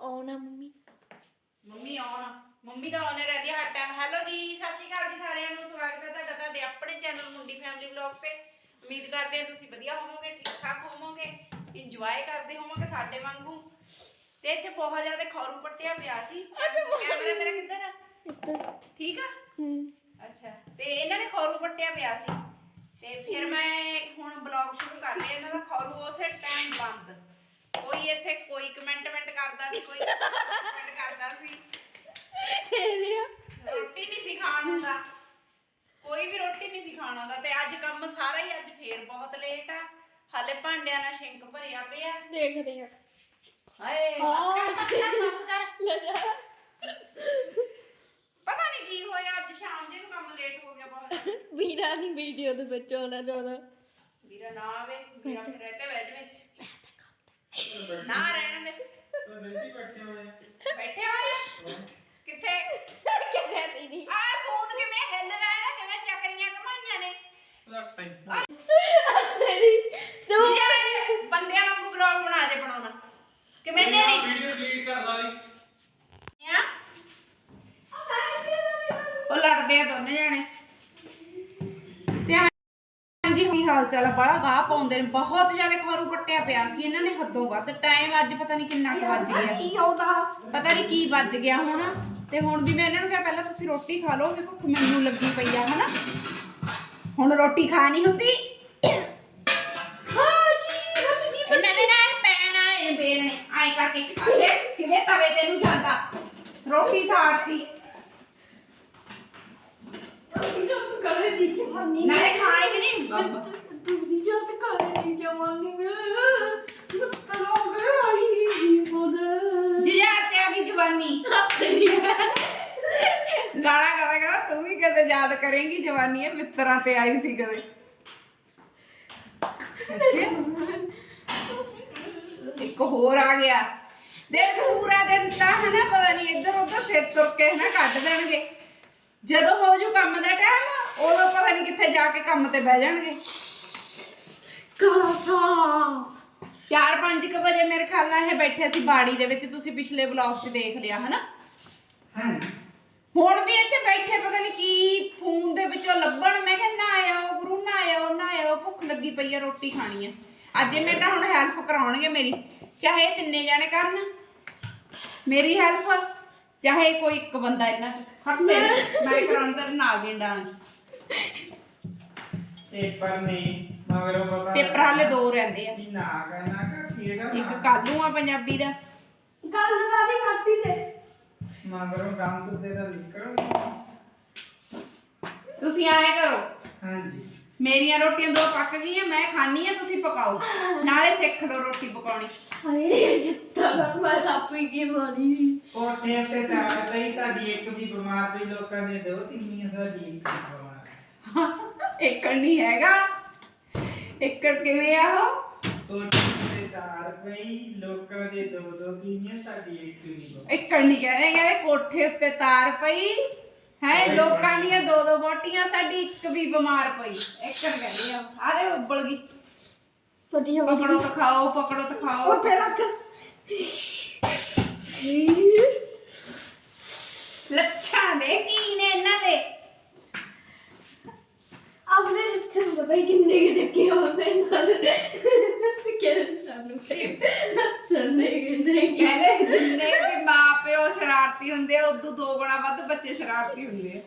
ਆਉਣਾ mummy. Mummy ਆਉਣ। Mummy ਦਾ ਆਉਣੇ ਰਹਦੀ ਹਰ ਟਾਈਮ ਹੈਲੋ ਜੀ ਸਤਿ ਸ਼੍ਰੀ ਅਕਾਲ ਜੀ ਸਾਰਿਆਂ ਨੂੰ। ਸਵਾਗਤ ਹੈ ਤੁਹਾਡਾ ਤੁਹਾਡੇ ਆਪਣੇ ਚੈਨਲ ਮੁੰਡੀ ਫੈਮਿਲੀ ਵਲੌਗ ਤੇ। ਉਮੀਦ ਕਰਦੇ ਹਾਂ ਤੁਸੀਂ ਵਧੀਆ ਹੋਵੋਗੇ ਠੀਕ ਠਾਕ ਹੋਵੋਗੇ ਇੰਜੋਏ ਕਰਦੇ ਹੋਵੋਗੇ ਸਾਡੇ ਵਾਂਗੂ। ਤੇ ਇੱਥੇ ਬਹੁਤ ਜ਼ਿਆਦਾ ਖੌਰੂ ਪੱਟਿਆ ਪਿਆ ਸੀ। ਕੈਮਰਾ ਤੇਰਾ ਕਿੱਧਰ ਆ? ਠੀਕ ਆ? ਹੂੰ। ਅੱਛਾ ਤੇ ਇਹਨਾਂ ਨੇ ਖੌਰੂ ਪੱਟਿਆ ਪਿਆ ਸੀ। ਤੇ ਫਿਰ ਮੈਂ ਹੁਣ ਬਲੌਗ ਸ਼ੁਰੂ ਕਰ ਲਿਆ ਇਹਨਾਂ ਦਾ ਖੌਰੂ ਉਸੇ ਟਾਈਮ ਬੰਦ। ਕੋਈ ਇੱਥੇ ਕੋਈ ਕਮੈਂਟਮੈਂਟ ਕਰਦਾ ਸੀ ਕੋਈ ਕਮੈਂਟ ਕਰਦਾ ਸੀ। ਤੇਰੇ ਰੋਟੀ ਨਹੀਂ ਸੀ ਖਾਣ ਹੁੰਦਾ। ਕੋਈ ਵੀ ਰੋਟੀ ਨਹੀਂ ਸੀ ਖਾਣ ਹੁੰਦਾ ਤੇ ਅੱਜ ਕੰਮ ਸਾਰਾ ਹੀ ਅੱਜ ਫੇਰ ਬਹੁਤ ਲੇਟ ਆ। ਹਾਲੇ ਭਾਂਡਿਆਂ ਨਾਲ ਸ਼ਿੰਕ ਭਰਿਆ ਪਿਆ। ਦੇਖਦੇ ਆ। ਹਾਏ ਬਸ ਕਰ, ਬਸ ਕਰ। ਲੈ ਜਾ। ਪਤਾ ਨਹੀਂ ਕੀ ਹੋਇਆ ਅੱਜ ਸ਼ਾਮ ਜੇ ਨੂੰ ਕੰਮ ਲੇਟ ਹੋ ਗਿਆ ਬਹੁਤ। ਵੀਰਾ ਨਹੀਂ ਵੀਡੀਓ ਦੇ ਵਿੱਚ ਆਉਣਾ ਚਾਹੁੰਦਾ ਵੀਰਾ ਨਾ ਆਵੇ ਵੀਰਾ ਫਿਰ ਰਹਿਤੇ ਬਹਿ ਜਾਵੇ। ਨਾ। ਰਹਿਣ ਦੇ ਬੈਠੇ ਹੋਏ ਆ? ਕਿੱਥੇ? ਕਹਿੰਦਾ ਦੀਦੀ ਆ ਫੋਨ ਕਿਵੇਂ ਹਿੱਲ ਰਿਹਾ ਨਾ ਕਿਵੇਂ ਚੱਕਰੀਆਂ ਕਮਾਈਆਂ ਨੇ। ਤੇਰੀ ਤੂੰ ਯਾਰ ਬੰਦਿਆਂ ਵਾਂਗੂ ਵਲੌਗ ਬਣਾ ਦੇ ਬਣਾਉਣਾ ਕਿਵੇਂ ਨੇਰੀ ਵੀਡੀਓ ਡਿਲੀਟ ਕਰ ਸਾਰੀ ਆ ਉਹ ਲੜਦੇ ਆ ਦੋਨੇ ਜਾਣੇ ਤੇ ਹਾਂਜੀ ਕੀ ਹਾਲ ਚਾਲ ਆ? ਬੜਾ ਗਾਹ ਪਾਉਂਦੇ ਨੇ। ਬਹੁਤ ਜ਼ਿਆਦਾ ਖਰੂ ਕੱਟਿਆ ਪਿਆ ਸੀ ਇਹਨਾਂ ਨੇ ਹੱਦੋਂ ਵੱਧ। ਟਾਈਮ ਅੱਜ ਪਤਾ ਨਹੀਂ ਕਿੰਨਾ ਕੁ ਵੱਜ ਗਿਆ। ਕੀ ਆਉਂਦਾ ਪਤਾ ਨਹੀਂ ਕੀ ਵੱਜ ਗਿਆ ਹੁਣ। ਤੇ ਹੁਣ ਵੀ ਮੈਂ ਇਹਨਾਂ ਨੂੰ ਕਿਹਾ ਪਹਿਲਾਂ ਤੁਸੀਂ ਰੋਟੀ ਖਾ ਲਓ ਵੀ ਭੁੱਖ ਮੈਨੂੰ ਲੱਗੀ ਪਈ ਆ, ਹਨਾ? ਹੁਣ ਰੋਟੀ ਖਾਣੀ ਹੁੰਦੀ ਹਾਂ ਜੀ ਹੱਥ ਦੀ ਇਹਨਾਂ ਦੇ ਨਾ ਇਹ ਪੈਣਾ ਇਹ ਬੇਲਣੇ ਆਏ ਕਰਕੇ ਖਾਏ ਕਿਵੇਂ ਤਵੇ ਤੇ ਨੂੰ ਜਾਂਦਾ ਰੋਟੀ ਸਾੜਤੀ ਜਦ ਕਰੇ ਦੀ ਜਵਾਨੀ ਨਾਲੇ ਖਾਣੀ ਵੀ ਨਹੀਂ ਤੂੰ ਦੀ ਜਦ ਕਰੇ ਦੀ ਜਵਾਨੀ ਤਰੋਗੇ ਆਈ ਬੋਦ ਜਿਆ ਤੇ ਆ ਗਈ ਜਵਾਨੀ ਤੇਰੀ ਗਾਣਾ ਗਾਵੇਗਾ ਤੂੰ ਵੀ ਕਦੇ ਯਾਦ ਕਰੇਂਗੀ ਜਵਾਨੀ ਇਹ ਮਿੱਤਰਾਂ ਤੇ ਆਈ ਸੀ ਕਦੇ। ਅੱਛਾ। ਇੱਕ ਹੋਰ ਆ ਗਿਆ। ਦੇ ਪੂਰਾ ਦਿਨ ਤਾਂ ਹਨਾ ਪਤਾ ਨਹੀਂ ਇੱਧਰ ਉੱਧਰ ਫਿਰ ਤੁਰ ਕੇ ਹਨਾ ਕੱਢ ਦੇਣਗੇ। ਜਦੋਂ ਹੋ ਜੂ ਕੰਮ ਦਾ ਟਾਈਮ ਉਦੋਂ ਪਤਾ ਨਹੀਂ ਕਿੱਥੇ ਜਾ ਕੇ ਕੰਮ ਤੇ ਬਹਿ ਜਾਣਗੇ। ਕਾਲਾ ਸਾ। 4-5 ਕੁ ਵਜੇ ਮੇਰੇ ਖਿਆਲ ਨਾਲ ਇਹ ਬੈਠੇ ਸੀ ਬਾੜੀ ਦੇ ਵਿੱਚ ਤੁਸੀਂ ਪਿਛਲੇ ਵਲੌਗ 'ਚ ਦੇਖ ਲਿਆ ਹਨਾ? ਹੁਣ ਵੀ ਇੱਥੇ ਬੈਠੇ ਪਤਾ ਨਹੀਂ ਕੀ ਫੋਨ ਦੇ ਵਿੱਚੋਂ ਲੱਭਣ ਮੈਂ ਕਿਹਾ ਨਾ ਆਇਓ ਗੁਰੂ ਨਾ ਆਇਓ ਨਾ ਆਇਓ ਭੁੱਖ ਲੱਗੀ ਪਈ ਆ ਰੋਟੀ ਖਾਣੀ ਆ। ਅੱਜ ਇਹ ਮੇਰੇ ਨਾਲ ਹੁਣ ਹੈਲਪ ਕਰਾਉਣਗੇ ਮੇਰੀ ਚਾਹੇ ਤਿੰਨੇ ਜਾਣੇ ਕਰਨ ਮੇਰੀ ਹੈਲਪ ਚਾਹੇ ਕੋਈ ਇੱਕ ਬੰਦਾ ਇਹਨਾਂ ਚ। ਮੈਂ ਕਰਾਉਣ ਤੇ ਨਾ ਗਏ ਡਾਂਸ ਪੇਪਰ ਨਹੀਂ ਮਗਰੋਂ ਪਤਾ ਪੇਪਰ ਹਾਲੇ ਦੋ ਰਹਿੰਦੇ ਆ। ਕੀ ਨਾ ਕਰਨਾ ਕਿ ਕਿਹੜਾ ਇੱਕ ਕਾਲੂ ਆ ਪੰਜਾਬੀ ਦਾ। ਗੱਲ ਨਾ ਦੀ ਕੱਟੀ ਦੇ ਮਗਰੋਂ ਕੰਮ ਕੁੱਤੇ ਦਾ ਨਿਕਲ ਤੁਸੀਂ ਆਏ ਕਰੋ। ਹਾਂਜੀ। ਮੇਰੀਆਂ ਰੋਟੀਆਂ ਦੋ ਪੱਕ ਗਈਆਂ ਮੈਂ ਖਾਣੀ ਆ ਤੁਸੀਂ ਪਕਾਓ। ਨਾਲੇ ਸਿੱਖ ਲਓ ਰੋਟੀ ਪਕਾਉਣੀ। ਹਾਏ ਜਿੱਤਾ ਮੈਂ ਤਾਂ ਪੀ ਕੇ ਮਾਰੀ ਕੋਠੇ ਤੇ ਤਾਂ ਤਈ ਸਾਡੀ ਇੱਕ ਵੀ ਬਿਮਾਰ ਤੇ ਲੋਕਾਂ ਦੇ ਦੋ ਤਿੰਨੀਆਂ ਸਾਡੀ ਇੱਕ ਵੀ ਬਿਮਾਰ। ਏਕੜ ਨਹੀਂ ਹੈਗਾ। ਏਕੜ ਕਿਵੇਂ ਆ ਉਹ? ਕੋਠੇ ਤੇ ਤਾਰ ਪਈ ਲੋਕਾਂ ਦੇ ਦੋ ਦੋ ਕੀਨੀਆਂ ਸਾਡੀ ਇੱਕ ਵੀ ਬਿਮਾਰ ਏਕੜ ਨਹੀਂ ਕਹਿੰਦੇ ਕਹਿੰਦੇ ਕੋਠੇ ਉੱਤੇ ਤਾਰ ਪਈ ਹੈ ਲੋਕਾਂ ਦੀਆਂ ਦੋ ਦੋ ਬੋਟੀਆਂ ਸਾਡੀ ਇੱਕ ਵੀ ਬਿਮਾਰ ਪਈ ਏਕੜ ਕਹਿੰਦੇ ਆ ਆਰੇ ਉੱਬਲ ਗਈ ਵਧੀਆ ਪਕੜੋ ਤਾਂ ਖਾਓ ਪਕੜੋ ਤਾਂ ਖਾਓ ਉੱਥੇ ਰੱਖ ਲੱਛਾਂ ਦੇ ਕੀ ਨੇ ਇਹਨਾਂ ਦੇ ਆਪਣੇ ਲੱਛਣ ਪਤਾ ਹੀ ਕਿੰਨੇ ਕੁ ਟੱਕੇ ਹੁੰਦੇ ਇਹਨਾਂ ਦੇ ਕਿਹੜੇ ਸਾਨੂੰ ਲੱਛਣ ਦੇ ਕਿੰਨੇ ਕੁ- ਕਹਿੰਦੇ ਜਿੰਨੇ ਵੀ ਮਾਂ ਸ਼ਰਾਰਤੀ ਹੁੰਦੇ ਆ ਉਦੋਂ ਦੋ ਗੁਣਾ ਵੱਧ ਬੱਚੇ ਸ਼ਰਾਰਤੀ ਹੁੰਦੇ ਆ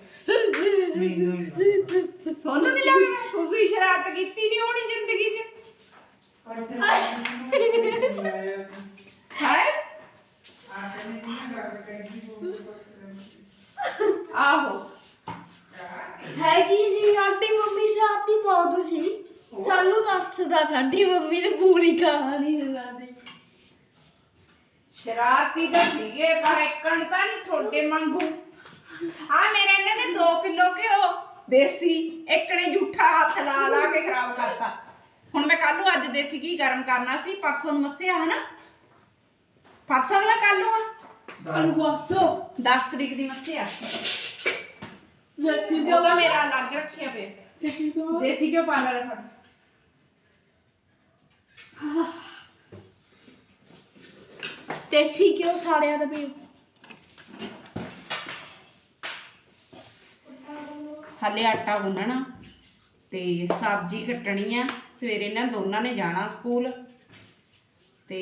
ਮੈਨੂੰ ਨਹੀਂ ਤੁਹਾਨੂੰ ਨਹੀਂ ਲੱਗਦਾ ਤੁਸੀਂ ਸ਼ਰਾਰਤ ਕੀਤੀ ਨਹੀਂ ਹੋਣੀ ਜ਼ਿੰਦਗੀ 'ਚ ਹੈ ਆਹੋ ਹੈਗੀ ਸੀ ਸਾਡੀ ਮੰਮੀ ਸਾਥੀ ਬਹੁਤ ਸੀ ਸਾਨੂੰ ਦੱਸਦਾ ਸਾਡੀ ਮੰਮੀ ਨੇ ਪੂਰੀ ਕਹਾਣੀ ਸੁਣਾਦੀ ਸ਼ਰਾਰਤੀ ਤਾਂ ਸੀਗੇ ਪਰ ਇੱਕਣ ਤਾਂ ਨਹੀਂ ਤੁਹਾਡੇ ਮੰਗੂ ਆ ਮੇਰੇ ਇਹਨਾਂ ਨੇ 2 ਕਿਲੋ ਘਿਓ ਦੇਸੀ ਇੱਕਣੇ ਝੂਠਾ ਹੱਥ ਲਾ ਲਾ ਕੇ ਖਰਾਬ ਕਰਤਾ। ਹੁਣ ਮੈਂ ਕੱਲ ਨੂੰ ਅੱਜ ਦੇਸੀ ਘੀ ਗਰਮ ਕਰਨਾ ਸੀ ਪਰਸੋਂ ਨੂੰ ਮੱਸਿਆ ਹਨਾ? ਪਰਸੋਂ ਨੂੰ ਕੱਲ ਨੂੰ ਆ? ਅਨੁਭਵੋ 10 ਤਰੀਕ ਦੀ ਮੱਸਿਆ। ਲੱਖੀ ਉਹਦਾ ਮੇਰਾ ਅਲੱਗ ਰੱਖਿਆ ਪਿਆ। ਦੇਸੀ ਘਿਓ। ਪਾ ਲੈ ਫੜ ਦੇਸੀ ਕਿਉਂ ਸਾਰਿਆਂ ਦਾ ਵੀ। ਹਲੇ ਆਟਾ ਗੁੰਨਣਾ ਤੇ ਸਬਜ਼ੀ ਕੱਟਣੀ ਆ। ਸਵੇਰੇ ਇਹਨਾਂ ਦੋਨਾਂ ਨੇ ਜਾਣਾ ਸਕੂਲ। ਤੇ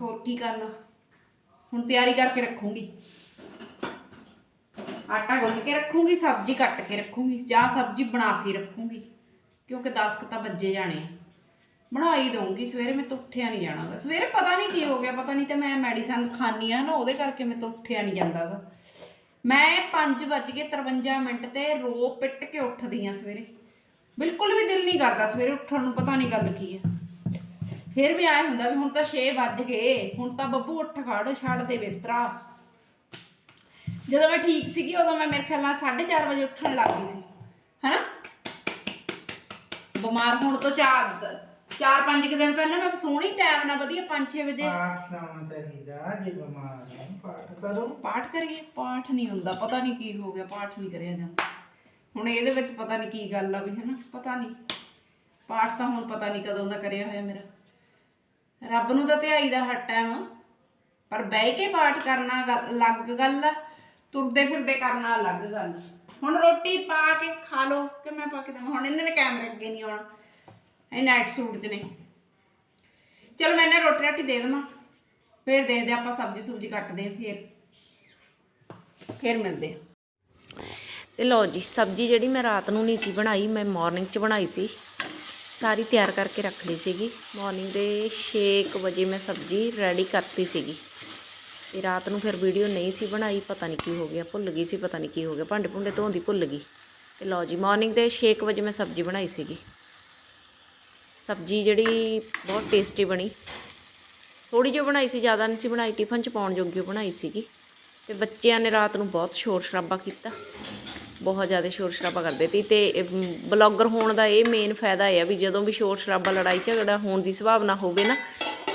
ਹੋਰ ਕੀ ਕਰਨਾ? ਹੁਣ ਤਿਆਰੀ ਕਰਕੇ ਰੱਖੂੰਗੀ। ਆਟਾ ਗੁੰਨ ਕੇ ਰੱਖੂੰਗੀ, ਸਬਜ਼ੀ ਕੱਟ ਕੇ ਰੱਖੂੰਗੀ, ਜਾਂ ਸਬਜ਼ੀ ਬਣਾ ਕੇ ਰੱਖੂੰਗੀ, ਕਿਉਂਕਿ 10 ਕੁ ਤਾਂ ਵੱਜੇ ਜਾਣੇ ਆ। ਬਣਾਈ ਦਊਂਗੀ, ਸਵੇਰੇ ਮੈਂ ਤੋਂ ਉੱਠਿਆ ਨਹੀਂ ਜਾਣਾਗਾ ਸਵੇਰੇ ਪਤਾ ਨਹੀਂ ਕੀ ਹੋ ਗਿਆ, ਪਤਾ ਨਹੀਂ ਤੇ ਮੈਂ ਮੈਡੀਸਨ ਖਾਣੀ ਆ ਨਾ, ਉਹਦੇ ਕਰਕੇ ਮੈਂ ਤਾਂ ਉੱਠਿਆ ਨਹੀਂ ਜਾਂਦਾਗਾ ਮੈਂ 5:53 ਮਿੰਟ ਤੇ ਰੋ ਪਿੱਟ ਕੇ ਉੱਠਦੀ ਆ ਸਵੇਰੇ। ਬਿਲਕੁਲ ਵੀ ਦਿਲ ਨਹੀਂ ਕਰਦਾ ਸਵੇਰੇ ਉੱਠਣ ਨੂੰ, ਪਤਾ ਨਹੀਂ ਗੱਲ ਕੀ ਹੈ ਫਿਰ ਵੀ ਆਏ ਹੁੰਦਾ ਵੀ ਹੁਣ ਤਾਂ 6 ਵੱਜ ਗਏ, ਹੁਣ ਤਾਂ ਬੱਬੂ ਉੱਠ ਖੜ, ਛੱਡ ਦੇ ਬਿਸਤਰਾ। ਜਦੋਂ ਮੈਂ ਠੀਕ ਸੀਗੀ, ਉਦੋਂ ਮੈਂ ਮੇਰੇ ਖਿਆਲ ਨਾਲ 4:30 ਵਜੇ ਉੱਠਣ ਲੱਗ ਗਈ ਸੀ। ਹੈਨਾ? ਬਿਮਾਰ ਹੋਣ ਤੋਂ ਚਾਰ ਚਾਰ ਪੰਜ ਕੁ ਦਿਨ ਪਹਿਲਾਂ ਮੈਂ ਸੋਹਣੀ ਟਾਈਮ ਨਾਲ ਵਧੀਆ 5-6 ਵਜੇ ਪਾਠ ਲਾਉਣਾ ਚਾਹੀਦਾ ਜੇ ਬਿਮਾਰ ਹੈ ਪਾਠ ਕਰੋ। ਪਾਠ ਕਰੀਏ? ਪਾਠ ਨਹੀਂ ਹੁੰਦਾ ਪਤਾ ਨਹੀਂ ਕੀ ਹੋ ਗਿਆ ਪਾਠ ਨਹੀਂ ਕਰਿਆ ਜਾਂਦਾ। ਹੁਣ ਇਹਦੇ ਵਿੱਚ ਪਤਾ ਨਹੀਂ ਕੀ ਗੱਲ ਆ ਵੀ ਹਨਾ ਪਤਾ ਨਹੀਂ। ਪਾਠ ਤਾਂ ਹੁਣ ਪਤਾ ਨਹੀਂ ਕਦੋਂ ਦਾ ਕਰਿਆ ਹੋਇਆ ਮੇਰਾ। ਰੱਬ ਨੂੰ ਤਾਂ ਧਿਆਈ ਦਾ ਹਰ ਟਾਈਮ ਪਰ ਬਹਿ ਕੇ ਪਾਠ ਕਰਨਾ ਅਲੱਗ ਗੱਲ ਆ ਤੁਰਦੇ ਫਿਰਦੇ ਕਰਨਾ ਅਲੱਗ ਗੱਲ। ਹੁਣ ਰੋਟੀ ਪਾ ਕੇ ਖਾ ਲਓ ਕਿ ਮੈਂ ਪਾ ਕੇ ਦੇਵਾਂ? ਹੁਣ ਇਹਨਾਂ ਨੇ ਕੈਮਰੇ ਅੱਗੇ ਨਹੀਂ ਆਉਣਾ। ਇਹ ਨਾਈਟ ਸੂਟ 'ਚ ਨੇ। ਚਲੋ ਮੈਂ ਇਹਨਾਂ ਰੋਟੀ ਰਾਟੀ ਦੇ ਦੇਵਾਂ। ਫਿਰ ਦੇਖਦੇ ਆਪਾਂ ਸਬਜ਼ੀ ਸੁਬਜ਼ੀ ਕੱਟਦੇ ਆ ਫਿਰ। ਫਿਰ ਮਿਲਦੇ ਆ ਤੇ ਲਓ ਜੀ, ਸਬਜ਼ੀ ਜਿਹੜੀ ਮੈਂ ਰਾਤ ਨੂੰ ਨਹੀਂ ਸੀ ਬਣਾਈ, ਮੈਂ ਮਾਰਨਿੰਗ 'ਚ ਬਣਾਈ ਸੀ। ਸਾਰੀ ਤਿਆਰ ਕਰਕੇ ਰੱਖ ਲਈ ਸੀਗੀ। ਮਾਰਨਿੰਗ ਦੇ 6 ਵਜੇ ਮੈਂ ਸਬਜ਼ੀ ਰੈਡੀ ਕਰਤੀ ਸੀਗੀ। ਤੇ ਰਾਤ ਨੂੰ ਫਿਰ ਵੀਡੀਓ ਨਹੀਂ ਸੀ ਬਣਾਈ, ਪਤਾ ਨਹੀਂ ਕੀ ਹੋ ਗਿਆ, ਭੁੱਲ ਗਈ ਸੀ, ਪਤਾ ਨਹੀਂ ਕੀ ਹੋ ਗਿਆ, ਭਾਂਡੇ ਭੁੰਡੇ ਧੋਂਦੀ ਭੁੱਲ ਗਈ। ਤੇ ਲਓ ਜੀ ਮਾਰਨਿੰਗ ਦੇ 6 ਵਜੇ ਮੈਂ ਸਬਜ਼ੀ ਬਣਾਈ ਸੀਗੀ। ਸਬਜ਼ੀ ਜਿਹੜੀ ਬਹੁਤ ਟੇਸਟੀ ਬਣੀ। ਥੋੜੀ ਜਿਹੀ ਬਣਾਈ ਸੀ, ਜ਼ਿਆਦਾ ਨਹੀਂ ਸੀ ਬਣਾਈ ਟਿਫਨ 'ਚ ਪਾਉਣ ਜੋਗੀ ਓ ਬਣਾਈ ਸੀਗੀ। ਤੇ ਬੱਚਿਆਂ ਨੇ ਰਾਤ ਨੂੰ ਬਹੁਤ ਸ਼ੋਰ ਸ਼ਰਾਬਾ ਕੀਤਾ। ਬਹੁਤ ਜ਼ਿਆਦਾ ਸ਼ੋਰ ਸ਼ਰਾਬਾ ਕਰਦੇ ਤੀ ਤੇ ਬਲੌਗਰ ਹੋਣ ਦਾ ਇਹ ਮੇਨ ਫਾਇਦਾ ਇਹ ਆ ਵੀ ਜਦੋਂ ਵੀ ਸ਼ੋਰ ਸ਼ਰਾਬਾ, ਲੜਾਈ ਝਗੜਾ ਹੋਣ ਦੀ ਸੰਭਾਵਨਾ ਹੋਵੇ ਨਾ,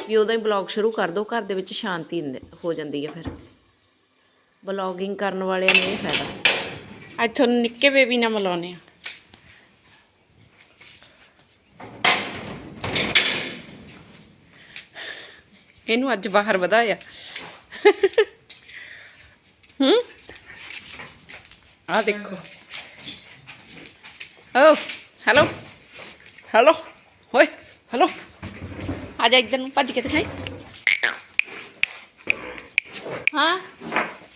ਵੀ ਉਦੋਂ ਹੀ ਬਲੌਗ ਸ਼ੁਰੂ ਕਰ ਦਿਓ ਘਰ ਦੇ ਵਿੱਚ ਸ਼ਾਂਤੀ ਹੋ ਜਾਂਦੀ ਹੈ ਫਿਰ। ਬਲੌਗਿੰਗ ਕਰਨ ਵਾਲਿਆਂ ਨੂੰ ਇਹ ਫਾਇਦਾ। ਅੱਜ ਤੁਹਾਨੂੰ ਨਿੱਕੇ ਬੇਬੀ ਨਾਲ ਮਿਲਾਉਨੇ ਆ। ਇਹਨੂੰ ਅੱਜ ਬਾਹਰ ਵਧਾਇਆ। ਹੂੰ? ਆ ਦੇਖੋ। ਓ, ਹੈਲੋ? ਹੈਲੋ? ਹੋਏ ਹੈਲੋ? ਆ ਜਾ ਇੱਧਰ ਨੂੰ ਭੱਜ ਕੇ ਦਿਖਾਈ। ਹਾਂ,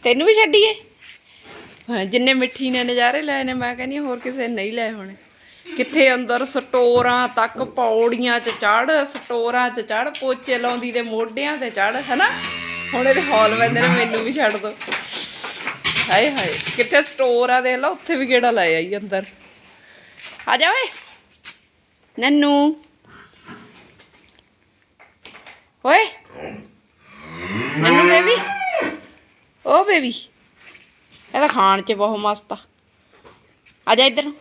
ਤੈਨੂੰ ਵੀ ਛੱਡੀਏ। ਜਿੰਨੇ ਮਿੱਠੀ ਨੇ ਨਜ਼ਾਰੇ ਲਏ ਨੇ, ਮੈਂ ਕਹਿੰਦੀ ਹਾਂ ਹੋਰ ਕਿਸੇ ਨੇ ਨਹੀਂ ਲਏ ਹੋਣੇ। ਕਿੱਥੇ ਅੰਦਰ ਸਟੋਰਾਂ ਤੱਕ ਪੌੜੀਆਂ 'ਚ ਚੜ ਸਟੋਰਾਂ 'ਚ ਚੜ ਪੋਚੇ ਲਾਉਂਦੀ ਦੇ ਮੋਢਿਆਂ ਤੇ ਚੜ ਹੈਨਾ? ਹੁਣ ਇਹਦੇ ਹਾਲ ਵੰਦੇ ਨੇ, ਮੈਨੂੰ ਵੀ ਛੱਡ ਦੋ। ਹਾਏ ਹਾਏ, ਕਿੱਥੇ ਸਟੋਰ ਆ ਦੇਖ ਲਾ, ਉੱਥੇ ਵੀ ਕਿਹੜਾ ਲਾਇਆ ਆਈ ਅੰਦਰ। ਆ ਜਾ ਓਏ, ਨੰਨੂ। ਓਏ, ਨੰਨੂ ਬੇਬੀ। ਓ ਬੇਬੀ, ਇਹ ਤਾਂ ਖਾਣ 'ਚ ਬਹੁਤ ਮਸਤ ਆ। ਆ ਜਾ ਇੱਧਰ ਨੂੰ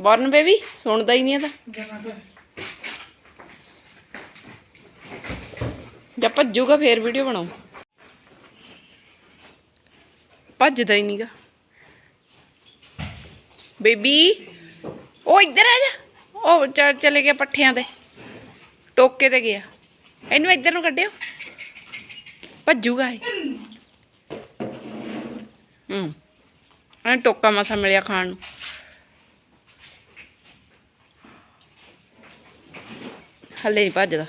ਬਰਨ ਬੇਬੀ, ਸੁਣਦਾ ਹੀ ਨਹੀਂ ਇਹਦਾ ਜਾਂ ਭੱਜੂਗਾ ਫੇਰ ਵੀਡੀਓ ਬਣਾਉ ਭੱਜਦਾ ਹੀ ਨਹੀਂਗਾ। ਬੇਬੀ, ਉਹ ਇੱਧਰ ਆ ਜਾ। ਉਹ ਚ- ਚਲੇ ਗਿਆ ਪੱਠਿਆਂ ਤੇ। ਟੋਕੇ ਤੇ ਗਿਆ। ਇਹਨੂੰ ਇੱਧਰ ਨੂੰ ਕੱਢਿਓ। ਭੱਜੂਗਾ ਇਹ। ਹੂੰ। ਐ ਟੋਕਾ ਮਸਾ ਮਿਲਿਆ ਖਾਣ ਨੂੰ। ਹਲੇ ਨਹੀਂ ਭੱਜਦਾ